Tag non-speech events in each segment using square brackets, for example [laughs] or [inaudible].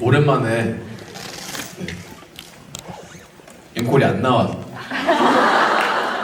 오랜만에 네. 앵콜이 안 나와서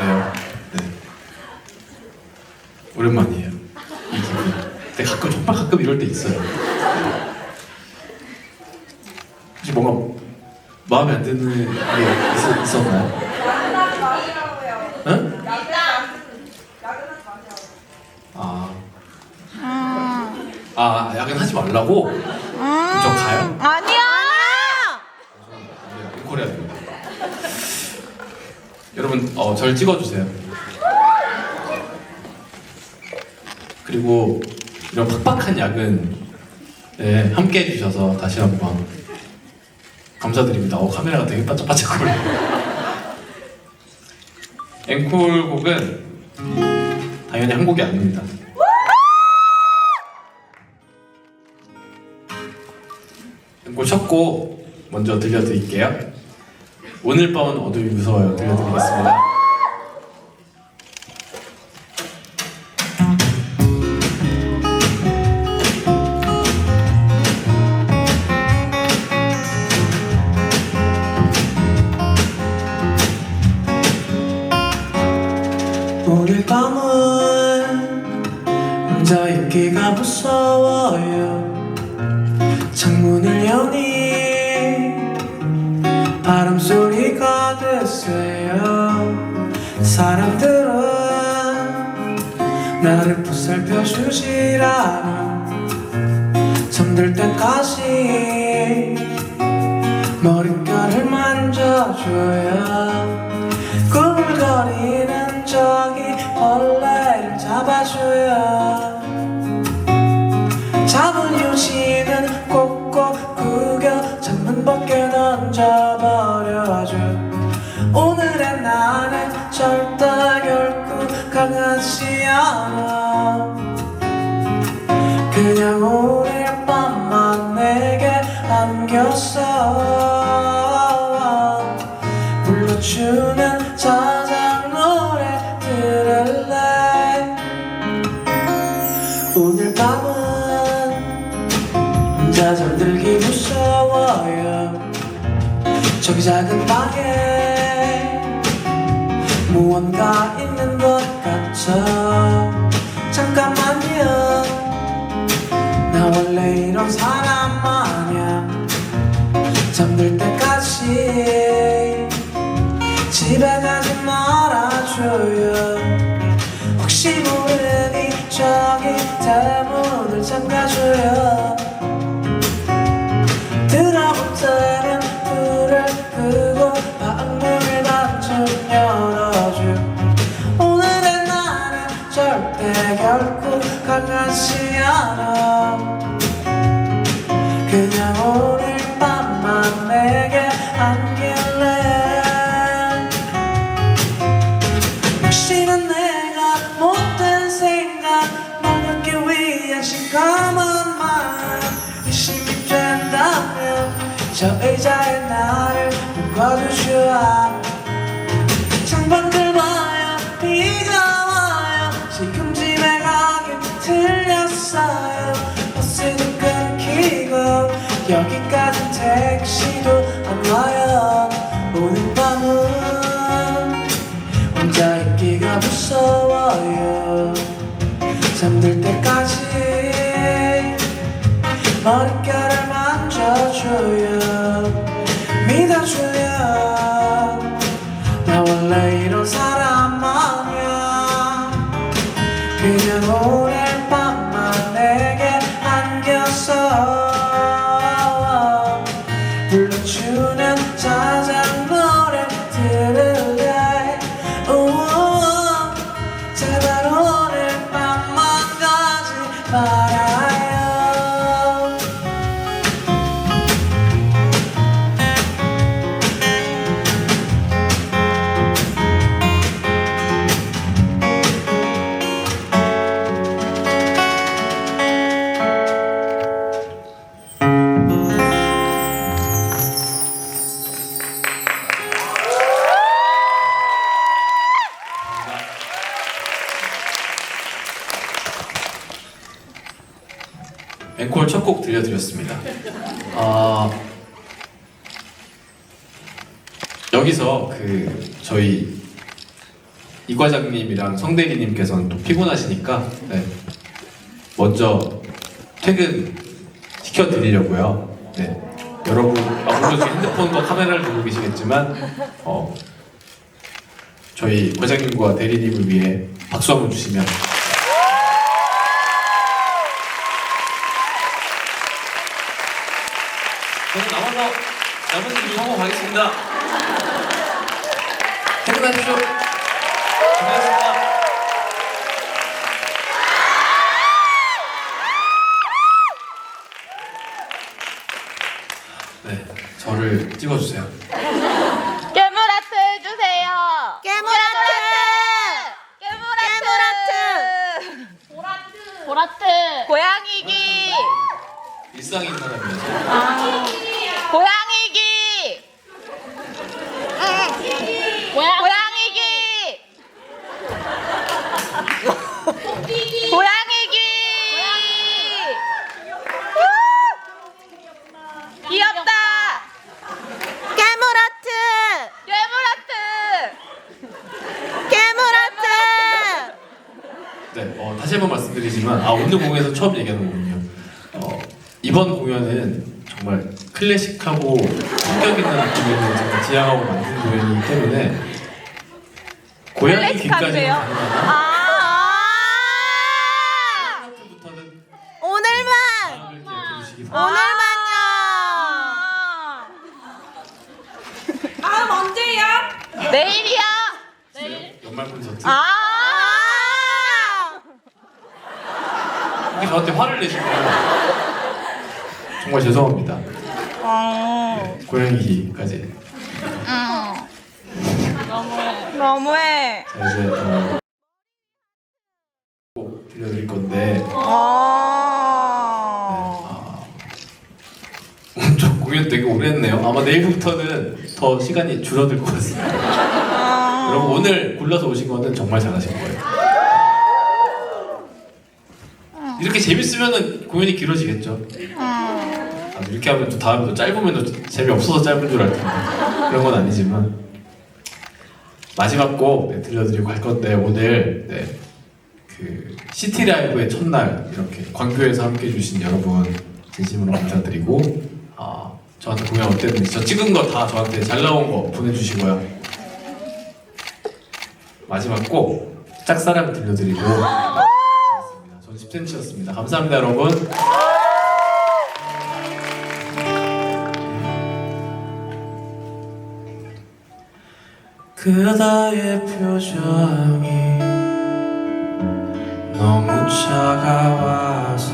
네요. 네. 오랜만이에요. 이 기분. 근데 가끔 정말 가끔 이럴 때 있어요. 혹시 뭔가 마음에 안 드는 게 있, 있었나요? 응? 아, 음. 아 야근하지 말라고? 음. 저 가요? 아니야. 앵콜해야 됩니다. 여러분, 어, 절 찍어주세요. 그리고 이런 팍팍한 야근에 함께 해주셔서 다시 한번 감사드립니다. 어, 카메라가 되게 반짝반짝 거려요. 앵콜 곡은 당연히 한 곡이 아닙니다. 첫 곡 먼저 들려드릴게요. 오늘 밤은 어둠이 무서워요. 들려드리겠습니다. 사람들은 나를 보살펴 주질 않아. 잠들 때까지 머릿결을 만져줘요 꾸물거리는 저기 벌레를 잡아줘요 주는 자작 노래 들을래? 오늘 밤은 혼자 잠들기 무서워요. 저기 작은 방에 무언가 있는 것 같아. 잠깐만요. 나 원래 이런 사람 아냐 잠들 때까지 집에 가지 말아줘요. 혹시 모르니 저기 대문을 잠가줘요. 들어올 때는 불을 끄고 방문을 반쯤 열어줘. 오늘의 나는 절대 결코 강하지 않아 심감한 마음 의심이 된다면 저 의자에 나를 묶어두시오. 창밖을 봐요 비가 와요 지금 집에 가긴 틀렸어요. 버스도 끊기고 여기까지 택시도 안 와요. 오늘 밤은 혼자 있기가 무서워요. 잠들 때까지 머릿결을 만져줘요. 믿어줘요. 나 원래 이런 사람 아니야. 그냥 오늘 밤만 내게 안겼어 여기서 그 저희 이 과장님이랑 성대리님께서는 또 피곤하시니까 네, 먼저 퇴근 시켜드리려고요. 네, 여러분 아, 물론 지금 핸드폰과 카메라를 들고 계시겠지만 어, 저희 과장님과 대리님을 위해 박수 한번 주시면 저는 남아서 남은 일 하고 가겠습니다. 퇴근하십시오. 고생하셨습니다. 네, 저를 찍어주세요. 깨물아트 해주세요. 깨물아트. 깨물아트. 보라트. 보라트. 고양이기. 일상인 사람이어서 고양이기. 고양이기. 고양이기. 귀엽다. 깨물아트. 깨물아트. 깨물아트. 네, 어, 다시 한번 말씀드리지만 아 처음 얘기하는 거군요. 어, 이번 공연은 정말 클래식하고 성격 있는 정말 지향하고 만든 공연이기 때문에 고양이 귀까지는 클래식한데요? 가능하다. 아. 부터는 오늘만. 마음을 기억해 주시기 바랍니다. 오늘만요. 다음 언제야? 내일이야. 연말 콘서트. 아. 이렇게 저한테 화를 내시면 정말 죄송합니다. 네, 고양이까지. 너무해. 자 이제 어, 꼭 들려드릴 건데 어. 아, 오늘 좀 공연 되게 오래 했네요. 아마 내일부터는 더 시간이 줄어들 것 같습니다. 여러분 오늘 골라서 오신 거는 정말 잘하신 거예요. 이렇게 재밌으면 공연이 길어지겠죠. 아, 이렇게 하면 또 다음에 또 짧으면 또 재미없어서 짧은 줄 알 텐데 그런 건 아니지만. 마지막 곡 네, 들려드리고 갈 건데 오늘 네, 그 시티 라이브의 첫날 이렇게 광교에서 함께 해주신 여러분 진심으로 감사드리고 아, 저한테 공연 어땠는지 저 찍은 거 다 저한테 잘 나온 거 보내주시고요. 마지막 곡 짝사랑 들려드리고 [laughs] 10cm였습니다. 감사합니다 여러분. 그다의 표정이 너무 차가워서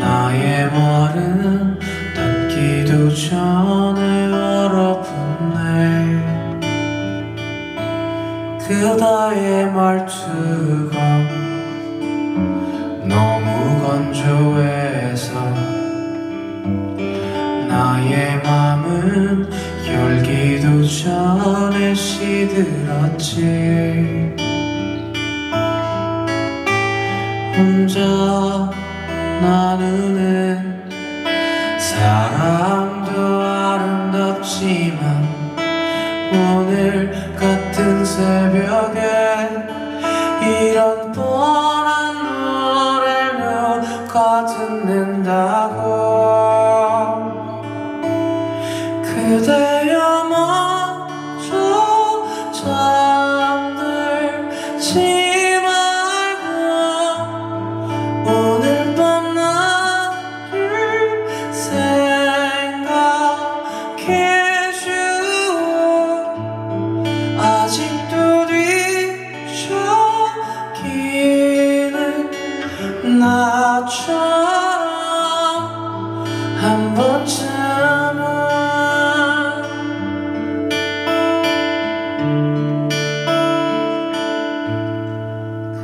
나의 말은 닿기도 전 그다의 말투가 너무 건조해서 나의 맘은 열기도 전에 시들었지. 혼자 나누는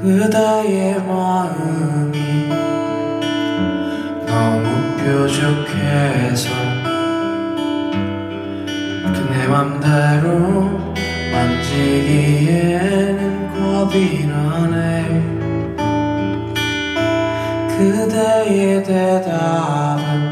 그대의 마음이 너무 뾰족해서 그내 맘대로 만지기에는 겁이 나네. 그대의 대답은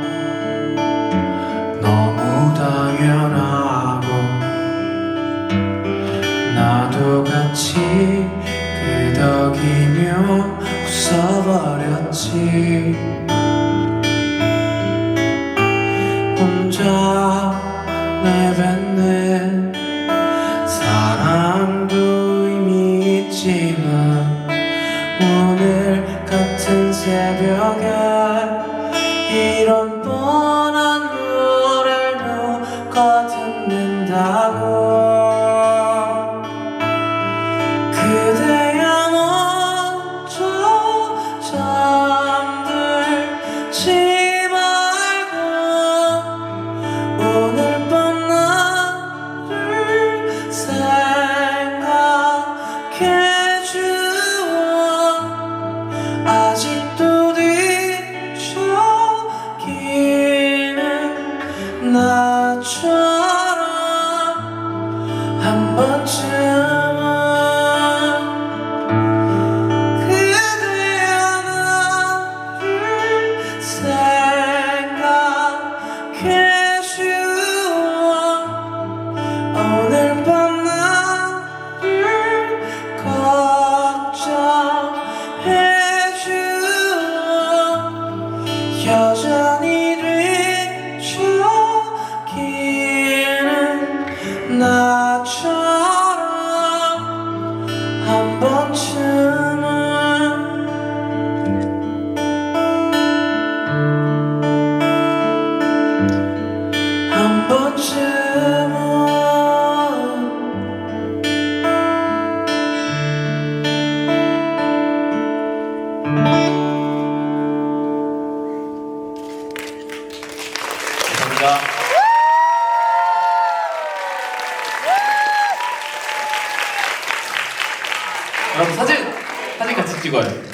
새벽에 이런 감사합니다. 여러분 사진 사진 같이 찍어요.